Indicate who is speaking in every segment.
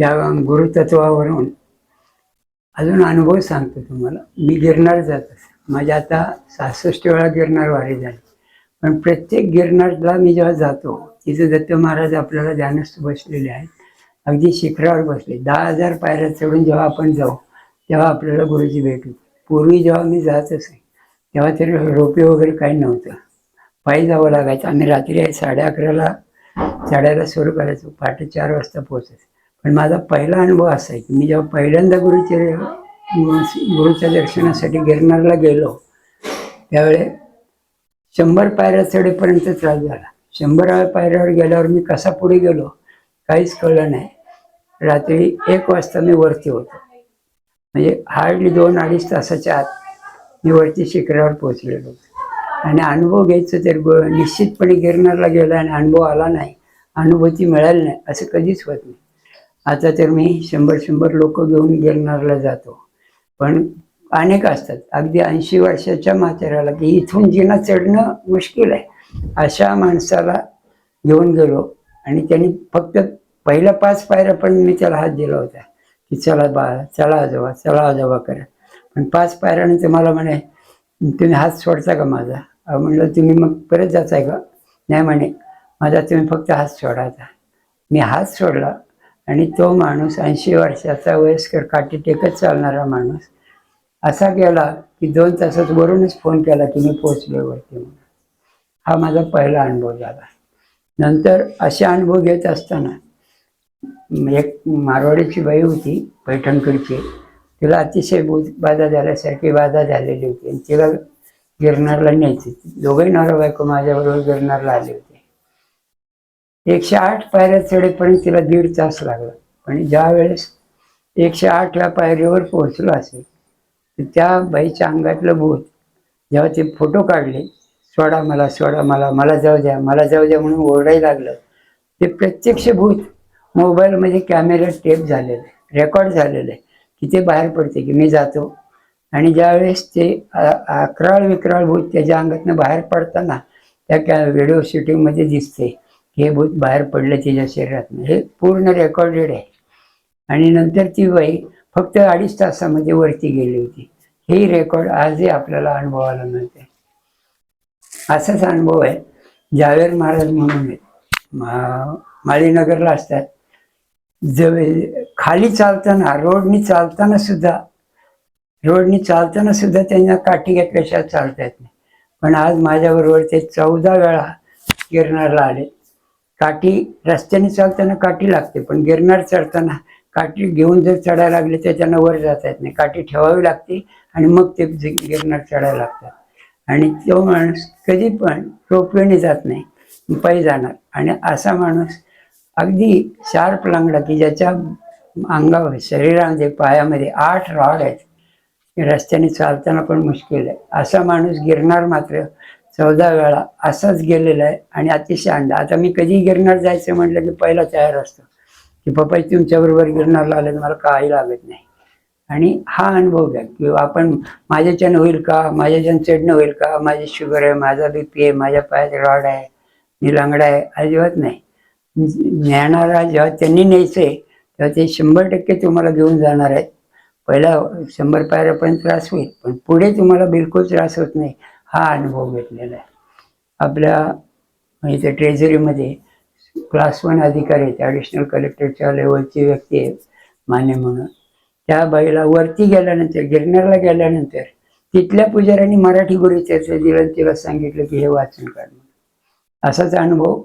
Speaker 1: या गुरुतत्वावरून अजून अनुभव सांगतो तुम्हाला. मी गिरनार जात असे. माझ्या आता सहासष्ट वेळा गिरनार वारी झाली. पण प्रत्येक गिरनारला मी जेव्हा जातो तिथे दत्त महाराज आपल्याला ध्यानस्थ बसलेले आहेत. अगदी शिखरावर बसले. दहा हजार पायऱ्या चढून जेव्हा आपण जाऊ तेव्हा आपल्याला गुरुजी भेट होते पूर्वी जेव्हा मी जात असे तेव्हा तरी रोपे वगैरे काही नव्हतं. पायी जावं लागायचं. आम्ही रात्री साडे अकराला चढायला सुरू करायचो. पहाटे चार वाजता पोचायचं पण माझा पहिला अनुभव असा आहे की मी जेव्हा पहिल्यांदा गुरुचे गुरुच्या दर्शनासाठी गिरनारला गेलो त्यावेळे शंभर पायऱ्या चढेपर्यंत त्रास झाला. शंभराव्या पायऱ्यावर गेल्यावर मी कसा पुढे गेलो काहीच कळलं नाही. रात्री एक वाजता मी वरती होतो. म्हणजे हार्डली दोन अडीच तासाच्या आत मी वरती शिखरावर पोहोचलेलो होतो. आणि अनुभव घ्यायचं तर निश्चितपणे गिरनारला गेला आणि अनुभव आला नाही. अनुभूती मिळाली नाही असं कधीच होत नाही. आता तर मी शंभर शंभर लोक घेऊन गिरणारला जातो. पण अनेक असतात. अगदी ऐंशी वर्षाच्या म्हाताऱ्याला की इथून जिना चढणं मुश्किल आहे. अशा माणसाला घेऊन गेलो आणि त्यांनी फक्त पहिल्या पाच पायऱ्या पण मी त्याला हात दिला होता की चला बा चला आजोबा चला आजोबा करा. पण पाच पायऱ्यानंतर मला म्हणे तुम्ही हात सोडता का माझा? म्हणलं तुम्ही मग परत जाताय का? नाही म्हणे माझा तुम्ही फक्त हात सोडा आता. मी हात सोडला. आणि तो माणूस ऐंशी वर्षाचा वयस्कर काठी टेकत चालणारा माणूस असा गेला की दोन तासात वरूनच फोन केला की मी पोचलो वरती म्हणून. हा माझा पहिला अनुभव झाला. नंतर असे अनुभव घेत असताना एक मारवाडीची बाई होती पैठणकडची तिला अतिशय बुध बाधा झाल्यासारखी बाधा झालेली होती. आणि तिला गिरनारला न्यायची दोघंही नवरा बायको माझ्याबरोबर गिरनारला आले होते. एकशे आठ पायऱ्या चढेपर्यंत तिला दीड तास लागला. पण ज्या वेळेस एकशे आठ या पायरीवर पोहोचलो असेल तर त्या बाईच्या अंगातलं भूत जेव्हा ते फोटो काढले सोडा मला सोडा मला मला जाऊ द्या मला जाऊ द्या म्हणून ओरडायला लागलं. ते प्रत्यक्ष भूत मोबाईलमध्ये कॅमेऱ्यात टेप झालेलं आहे रेकॉर्ड झालेलं आहे की ते बाहेर पडते की मी जातो. आणि ज्यावेळेस ते अकराळ विक्राळ भूत त्याच्या अंगातनं बाहेर पडताना त्या कॅ व्हिडिओ शूटिंगमध्ये दिसते. हे भूत बाहेर पडलं तिच्या शरीरात हे पूर्ण रेकॉर्डेड आहे. आणि नंतर ती बाई फक्त अडीच तासामध्ये वरती गेली होती. हे रेकॉर्ड आजही आपल्याला अनुभवायला मिळते असाच अनुभव आहे. जावेर महाराज म्हणून मालीनगरला मा- माळीनगरला असतात. जवळ खाली चालताना रोडनी चालताना सुद्धा रोडनी चालताना सुद्धा त्यांना काठी घेतल्याशिवाय चालता येत नाही. पण आज माझ्याबरोबर ते चौदा वेळा गिरनारला आले. काठी रस्त्याने चालताना काठी लागते पण गिरनार चढताना काठी घेऊन जर चढायला लागले तर त्यांना वर जाता येत नाही. काठी ठेवावी लागते आणि मग ते गिरणार गिरनार चढायला लागतात. आणि तो माणूस कधी पण रोपवेने जात नाही पायी जाणार. आणि असा माणूस अगदी शार्प लांगडा की ज्याच्या अंगावर शरीरामध्ये पायामध्ये आठ रॉड आहेत. रस्त्याने चालताना पण मुश्किल आहे. असा माणूस गिरणार मात्र चौदा वेळा असाच गेलेला आहे आणि अतिशय अंडा आता मी कधी गिरणार जायचं म्हटलं की पहिला तयार असतो. की पप्पा तुमच्याबरोबर गिरणारला आलं तर मला काही लागत नाही. आणि हा अनुभव घ्या. की आपण माझ्याच्यानं होईल का? माझ्याच्यानं चढणं होईल का? माझी शुगर आहे माझा बी पी आहे माझ्या पायात रॉड आहे मी लंगडा आहे अजिबात नाही. ज्ञानाला जेव्हा त्यांनी न्यायचं आहे तेव्हा ते शंभर टक्के तुम्हाला घेऊन जाणार आहेत. पहिला शंभर पायऱ्यापर्यंत त्रास होईल पण पुढे तुम्हाला बिलकुल त्रास होत नाही. हा अनुभव घेतलेला आहे. आपल्या इथे ट्रेझरीमध्ये क्लास वन अधिकारी आहेत ॲडिशनल कलेक्टरच्या लेवलची व्यक्ती आहे मान्य म्हणून. त्या बाईला वरती गेल्यानंतर गिरनारला गेल्यानंतर तिथल्या पुजाऱ्यांनी मराठी गुरुचर्चा दिलं तिला सांगितलं की हे वाचन काढ असाच अनुभव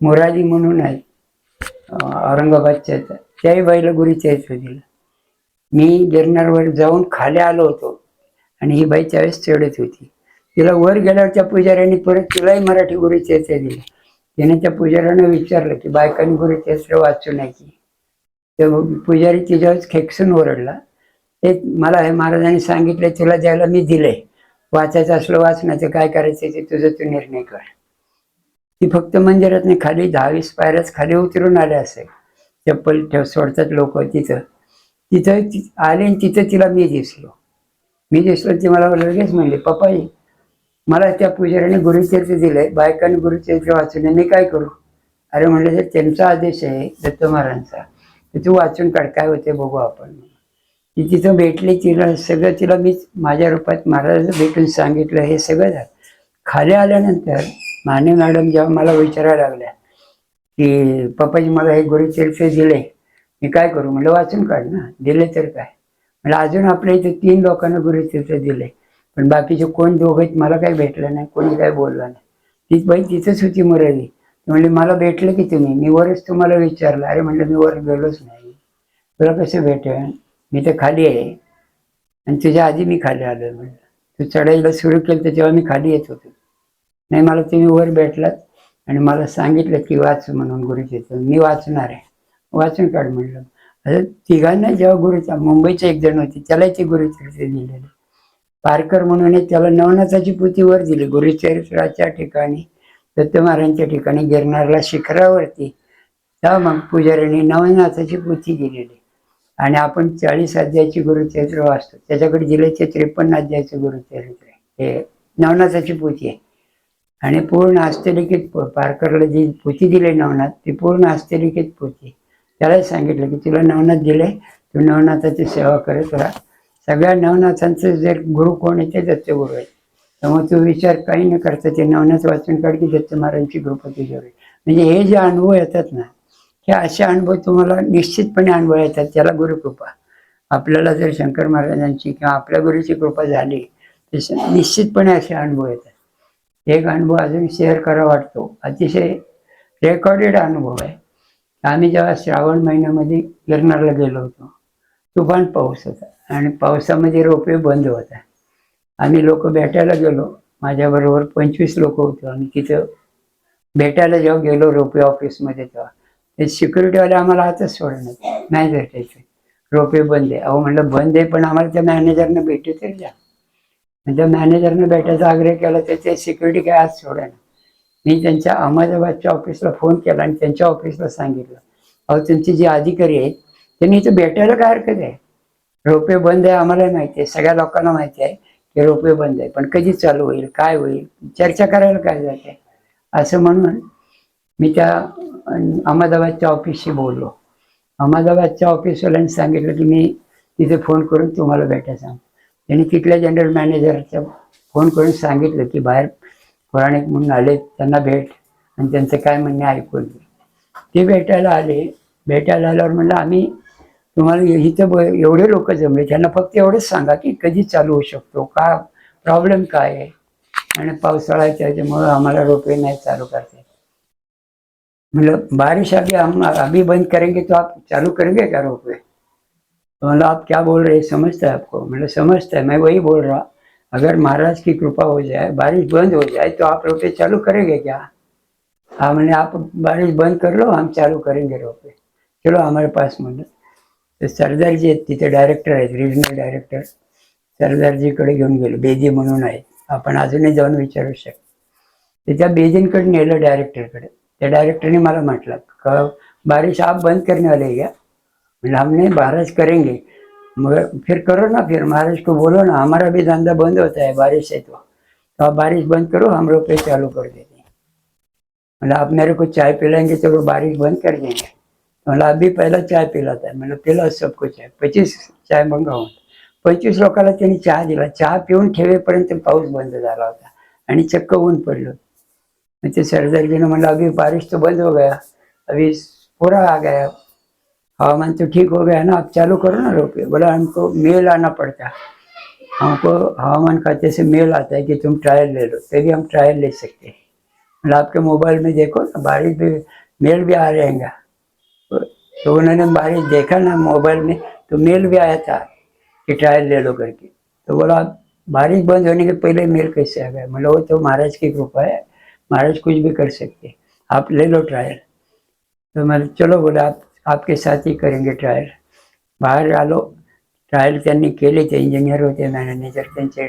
Speaker 1: मोराजी म्हणून आहे औरंगाबादच्या. त्याही बाईला गुरुचरित्र दिलं. मी गिरनारवर जाऊन खाली आलो होतो आणि ही बाई त्यावेळेस चढत होती. तिला वर गेल्यावर त्या पुजाऱ्यांनी परत तिलाही मराठी गुरुचरित्र दिलं. त्याने त्या पुजाऱ्यानं विचारलं की बायकांनी गुरुचरित्र वाचू नाही की? तर पुजारी तिच्यावरच खेकसून ओरडला. ते मला हे महाराजांनी सांगितलं तुला द्यायला मी दिलंय वाचायचं असलं वाचण्याचं काय करायचं ते तुझं तू निर्णय कर. ती फक्त मंदिरात नाही खाली दहावीस पायऱ्याच खाली उतरून आल्या असेल. चप्पल ठेव सोडतात लोक तिथं. तिथं आले आणि तिथं तिला मी दिसलो. मी दिसलो ती मला लगेच म्हणली पप्पाई मला त्या पुजाऱ्याने गुरुचरित्र दिलंय बायकांनी गुरुचरित्र वाचून मी काय करू? अरे म्हणलं तर त्यांचा आदेश आहे दत्त महाराजांचा. तर तू वाचून काढ काय होते बघू आपण. ती तिथं भेटली तिला सगळं तिला मीच माझ्या रूपात महाराज भेटून सांगितलं हे सगळं झालं. खाली आल्यानंतर माने मॅडम जेव्हा मला विचारायला लागल्या की पप्पाजी मला हे गुरुचरित्र दिले मी काय करू? म्हणलं वाचून काढ ना दिले तर काय? म्हणजे अजून आपल्या इथे तीन लोकांना गुरुचरित्र दिले. पण बाकीचे कोण दोघं मला काही भेटलं नाही कोणी काही बोललं नाही. ती बाई तिथंच होती मरली म्हणली मला भेटलं की तुम्ही? मी वरच तुम्हाला विचारलं. अरे म्हणलं मी वर गेलोच नाही. तुला कसं भेटेल? मी तर खाली आहे. आणि तुझ्या आधी मी खाली आलो म्हणलं. तू चढाईला सुरू केलं तर तेव्हा मी खाली येत होतो. नाही मला तुम्ही वर भेटलात आणि मला सांगितलं की वाच म्हणून गुरुचरित्र मी वाचणार आहे. वाचून काढ म्हणलं. असं तिघांना जेव्हा गुरुचा मुंबईचे एक जण होते त्यालाही ते गुरुचरित्र दिलेले. पारकर म्हणून त्याला नवनाथाची पुती वर दिली. गुरुचरित्राच्या ठिकाणी दत्त महाराजांच्या ठिकाणी गिरणारला शिखरावरती. त्या मग पुजाऱ्यांनी नवनाथाची पुथी दिलेली. आणि आपण चाळीस अध्यायाची गुरुचरित्र वाचतो. त्याच्याकडे दिले त्रेपन्न अध्यायाचं गुरुचरित्र आहे. हे नवनाथाची पोथी आहे. आणि पूर्ण हस्तलिखित पारकरला जी पोथी दिली नवनाथ ती पूर्ण हस्तलिखित पोथी त्याला सांगितलं की तुला नवनाथ दिले तू नवनाथाची सेवा करत राहा. सगळ्या नवनाथांचं जर गुरु कोण आहे ते दत्तगुरु आहेत. त्यामुळे तू विचार काही न करता ते नवनाथ वाचून काढ की दत्त महाराजांची कृपा तुझ्यावर म्हणजे हे जे अनुभव येतात ना हे असे अनुभव तुम्हाला निश्चितपणे अनुभव येतात. त्याला गुरुकृपा. आपल्याला जर शंकर महाराजांची किंवा आपल्या गुरुची कृपा झाली तर निश्चितपणे असे अनुभव येतात. एक अनुभव अजून शेअर करा वाटतो. अतिशय रेकॉर्डेड अनुभव आहे. आम्ही जेव्हा श्रावण महिन्यामध्ये गिरणारला गेलो होतो तुफान पाऊस होता. आणि पावसामध्ये रोपे बंद होता. आम्ही लोक भेटायला गेलो. माझ्याबरोबर पंचवीस लोक होतो. आम्ही तिथं भेटायला जेव्हा गेलो रोपे ऑफिसमध्ये तेव्हा. ते सिक्युरिटीवाले आम्हाला आताच सोडणार नाही भेटायचं. रोपे बंद आहे. अहो म्हणलं बंद आहे पण आम्हाला त्या मॅनेजरनं भेटू तरी द्या. म्हणजे मॅनेजरनं भेटायचा आग्रह केला तर ते सिक्युरिटी काय आज सोडेना मी त्यांच्या अहमदाबादच्या ऑफिसला फोन केला आणि त्यांच्या ऑफिसला सांगितलं. अहो तुमचे जे अधिकारी आहेत त्यांनी इथं भेटायला काय हरकत आहे? रोपवे बंद आहे आम्हाला माहिती आहे सगळ्या लोकांना माहिती आहे की रोपवे बंद आहे. पण कधी चालू होईल काय होईल चर्चा करायला काय जाते? असं म्हणून मी त्या अहमदाबादच्या ऑफिसशी बोललो. अहमदाबादच्या ऑफिसवाल्यांनी सांगितलं की मी तिथे फोन करून तुम्हाला भेटायला सांग त्यांनी तिथल्या जनरल मॅनेजरच्या फोन करून सांगितलं की बाहेर पौराणिक म्हणून आले त्यांना भेट आणि त्यांचं काय म्हणणे ऐकून ते भेटायला आले. भेटायला आल्यावर म्हणलं आम्ही तुम्हाला इथं एवढे लोक जमले त्यांना फक्त एवढंच सांगा की कधी चालू होऊ शकतो का प्रॉब्लेम काय आहे? आणि पावसाळा आहे त्याच्यामुळं आम्हाला रोपवे नाही चालू करते मतलब बारिश अभी हम अभी बंद करेंगे तो आप चालू करेंगे क्या रोपवे? तो मतलब आप क्या बोल रहे हैं? समझता है आपको. मतलब समझता है मैं वही बोल रहा अगर महाराज की कृपा हो जाए बारिश बंद हो जाए तो आप रोपे चालू करेंगे क्या? हाँ मैंने आप बारिश बंद कर लो हम चालू करेंगे रोपे चलो हमारे पास म्हणलं ते सरदारजी आहेत तिथे डायरेक्टर आहेत रिजनल डायरेक्टर सरदारजीकडे घेऊन गेलो. बेदी म्हणून आहेत आपण अजूनही जाऊन विचारू शकतो. तर त्या बेदींकडे नेलं डायरेक्टरकडे त्या डायरेक्टरने मला म्हटलं का बारिश आप बंद करने वाले हैं क्या? मतलब हमने बारिश करेंगे. मगर फिर करो ना फिर महाराज को बोलो ना हमारा भी धंधा बंद होता है बारिश है तो. तो आप बारिश बंद करो हम रुपये चालू कर देते हैं। मतलब आप मेरे को चाय पिलाएंगे तो वो बारिश बंद कर देंगे. मला अभी पहिला चाय पिलाता है म्हणलं पिला सबको चाय पंचवीस चाय मंगावून. पंचवीस लोकांना त्यांनी चहा दिला. चहा पिऊन ठेवेपर्यंत पाऊस बंद झाला होता आणि चक्क ऊन पडलं. मग ते सरदारजीनं म्हणलं अभी बारिश तो बंद हो गया. अभी पूरा आ गया. हवामान तो ठीक हो गया ना? अब चालू करो ना रोपे बोला हमको मेल आना पड़ता. हमको हवामान खाते से मेल आता है कि तुम ट्रायल ले लो तभी हम ट्रायल ले सकते हैं। मतलब आपके मोबाइल में देखो ना बारिश भी मेल भी आ रहेगा तो उन्होंने बारिश देखा ना मोबाइल में तो मेल भी आया था कि ट्रायल ले लो करके। तो बोला बारिश बंद होने के पहले मेल कैसे आ गया? मतलब वो तो महाराज की कृपा है, महाराज कुछ भी कर सकते आप ले लो ट्रायल तो मैं, चलो बोला, आप, आपके साथ ही करेंगे ट्रायल बाहेर आलो ट्रायल त्यांनी केले ते इंजिनियर होते मॅनेजर त्यांचे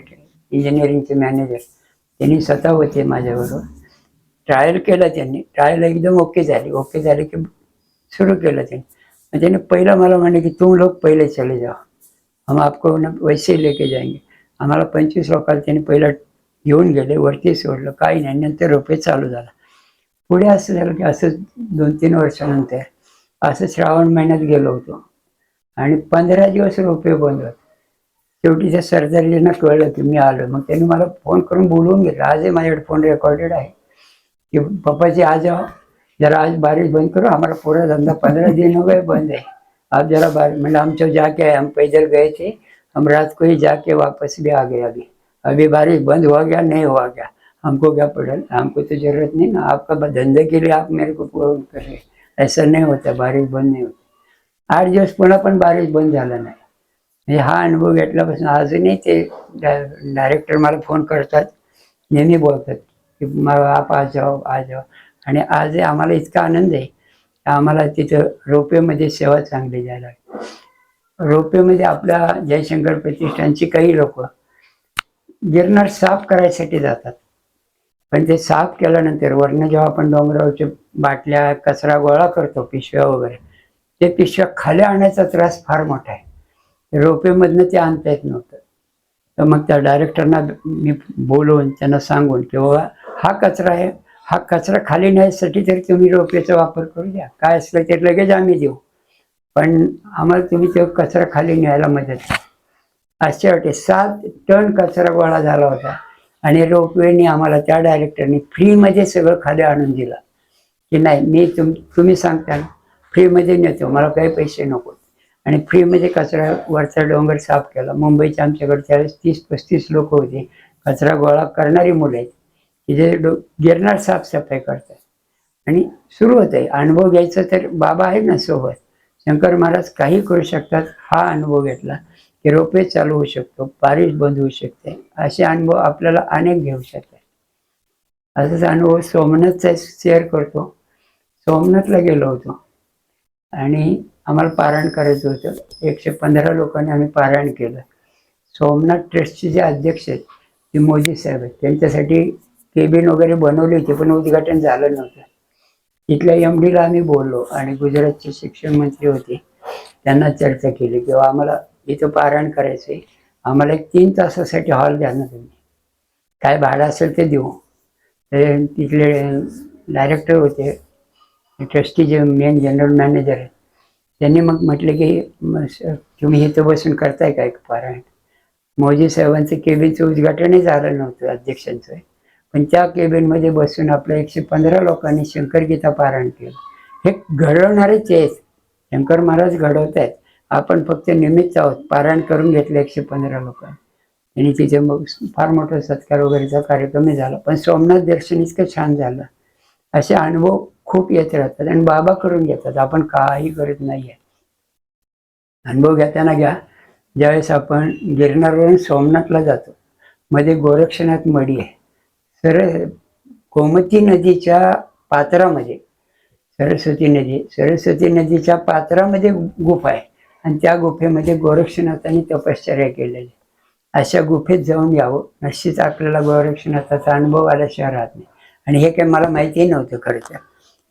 Speaker 1: इंजिनिअरिंगचे मॅनेजर त्यांनी स्वतः होते माझ्याबरोबर। ट्रायल केलं त्यांनी। ट्रायल एकदम ओके झाली ओके झाली की सुरू केलं त्यांनी मग त्याने पहिलं मला म्हणे की तुम लोग पहिले चले जाओ. हम आपको वैसे लेके जाएंगे. आम्हाला पंचवीस लोकांना त्यांनी पहिलं घेऊन गेले वरती सोडलं काही नाही नंतर रोपे चालू झाला. पुढे असं झालं की असं दोन तीन वर्षानंतर असं श्रावण महिन्यात गेलो होतो. आणि पंधरा दिवस रोपे बंद होते. शेवटी त्या सर्जरीना कळलं की मी आलो मग त्यांनी मला फोन करून बोलवून घेतलं. आजही माझ्याकडे फोन रेकॉर्डेड आहे. की पप्पा आज आ जरा आज बारिश बंद करो हमारा पूरा धंधा पंद्रह दिन हो गए बंद है। आप जरा बारिश मतलब हम जो जाके आए हम पैदल गए थे हम रात को ही जाके वापस भी आ गए अभी। अभी बारिश बंद हुआ गया नहीं हुआ गया। हमको क्या पड़ा हमको तो जरूरत नहीं ना आपका धंधे के लिए आप मेरे को फोन करें। ऐसा नहीं होता बारिश बंद नाही होत। आठ दिवस पुन्हा पण बारिश बंद झाला नाही। म्हणजे हा अनुभव घेतल्यापासून अजूनही ते डायरेक्टर मला फोन करतात नेहमी बोलतात की आप आ जाओ आ जाओ. आणि आज आम्हाला इतका आनंद आहे की आम्हाला तिथं रोपेमध्ये सेवा चांगली द्यायला रोपेमध्ये आपल्या जयशंकर प्रतिष्ठानची काही लोक गिरणार साफ करायसाठी जातात. पण ते साफ केल्यानंतर वरनं जेव्हा आपण डोंगरावरच्या बाटल्या कचरा गोळा करतो पिशव्या वगैरे ते पिशव्या खाली आणायचा त्रास फार मोठा आहे. रोपेमधनं ते आणता येत नव्हतं. तर मग त्या डायरेक्टरना मी बोलवून त्यांना सांगून की बाबा हा कचरा आहे हा कचरा खाली न्यायसाठी तरी तुम्ही रोपेचा वापर करू द्या. काय असलं ते लगेच आम्ही देऊ. पण आम्हाला तुम्ही तो कचरा खाली न्यायला मदत अशा वाटे सात टन कचरा गोळा झाला होता. आणि रोपवेने आम्हाला त्या डायरेक्टरने फ्रीमध्ये सगळं खाली आणून दिलं. की नाही मी तुम तुम्ही सांगता फ्रीमध्ये नेतो मला काही पैसे नको. आणि फ्रीमध्ये कचरा वरचा डोंगर साफ केला. मुंबईच्या आमच्याकडे त्यावेळेस तीस पस्तीस लोक होते. कचरा गोळा करणारी मुलं आहेत. की जे डो गिरणार साफसफाई करतात. आणि सुरू होत आहे अनुभव घ्यायचा तर बाबा आहेत ना सोबत. शंकर महाराज काही करू शकतात हा अनुभव घेतला की रोपे चालू होऊ शकतो बारिश बंद होऊ शकते. असे अनुभव आपल्याला अनेक घेऊ शकतात. असाच अनुभव सोमनाथचा शेअर करतो. सोमनाथला गेलो होतो. आणि आम्हाला पारायण करायचं होतं. एकशे पंधरा लोकांनी आम्ही पारायण केलं. सोमनाथ ट्रस्टचे जे अध्यक्ष आहेत ते मोदी साहेब आहेत. त्यांच्यासाठी केबिन वगैरे बनवली होती पण उद्घाटन झालं नव्हतं. तिथल्या एम डीला आम्ही बोललो आणि गुजरातचे शिक्षण मंत्री होते. त्यांना चर्चा केली किंवा आम्हाला इथं पारायण करायचं आहे आम्हाला एक तीन तासासाठी हॉल द्या ना तुम्ही. काय भाडं असेल ते देऊ. ते तिथले डायरेक्टर होते ट्रस्टी जे मेन जनरल मॅनेजर आहेत. त्यांनी मग म्हटले की तुम्ही इथं बसून करताय काय पारायण? मोदी साहेबांचं केबिनचं उद्घाटनही झालं नव्हतं अध्यक्षांचं. पण त्या केबिनमध्ये बसून आपल्या एकशे पंधरा लोकांनी शंकरगीता पारायण केलं. हे घडवणारेच आहेत शंकर महाराज घडवत आहेत. आपण फक्त निमित्त आहोत. पारायण करून घेतलं एकशे पंधरा लोकांनी. आणि तिथे मग फार मोठा सत्कार वगैरेचा कार्यक्रमही झाला. पण सोमनाथ दर्शन इतकं छान झालं. असे अनुभव खूप येत राहतात आणि बाबा करून घेतात. आपण काही करत नाहीये. अनुभव घेताना घ्या. ज्यावेळेस आपण गिरणारवरून सोमनाथला जातो मध्ये गोरक्षनाथ मडी आहे. सर गोमती नदीच्या पात्रामध्ये सरस्वती नदी सरस्वती नदीच्या पात्रामध्ये गुफा आहे. आणि त्या गुफेमध्ये गोरक्षनाथांनी तपश्चर्या केलेली अशा गुफेत जाऊन यावं. निश्चित आपल्याला गोरक्षनाथाचा अनुभव आल्याशिवाय राहत नाही. आणि हे काही मला माहितीही नव्हतं खरं तर.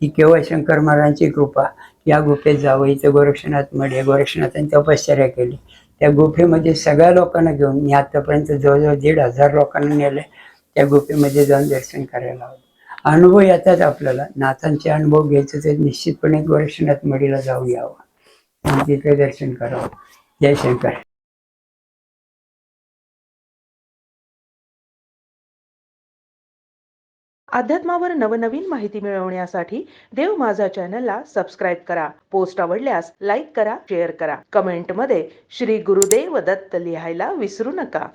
Speaker 1: की केवळ शंकर महाराजांची कृपा. या गुफेत जावं. इथं गोरक्षनाथमध्ये गोरक्षनाथांनी तपश्चर्या केली. त्या गुफेमध्ये सगळ्या लोकांना घेऊन मी आतापर्यंत जवळजवळ दीड हजार लोकांना नेले त्या गुफेमध्ये जाऊन दर्शन करायला हवं अनुभव येतात आपल्याला. नाथांचे अनुभव घ्यायचे तर निश्चितपणे गोरक्षनाथ मडीला जाऊन यावं. आणि तिथे दर्शन करावं. जय शंकर.
Speaker 2: अध्यात्मावर नवनवीन माहिती मिळवण्यासाठी देव माझा चॅनलला सबस्क्राईब करा. पोस्ट आवडल्यास लाईक करा शेअर करा. कमेंटमध्ये श्री गुरुदेव दत्त लिहायला विसरू नका.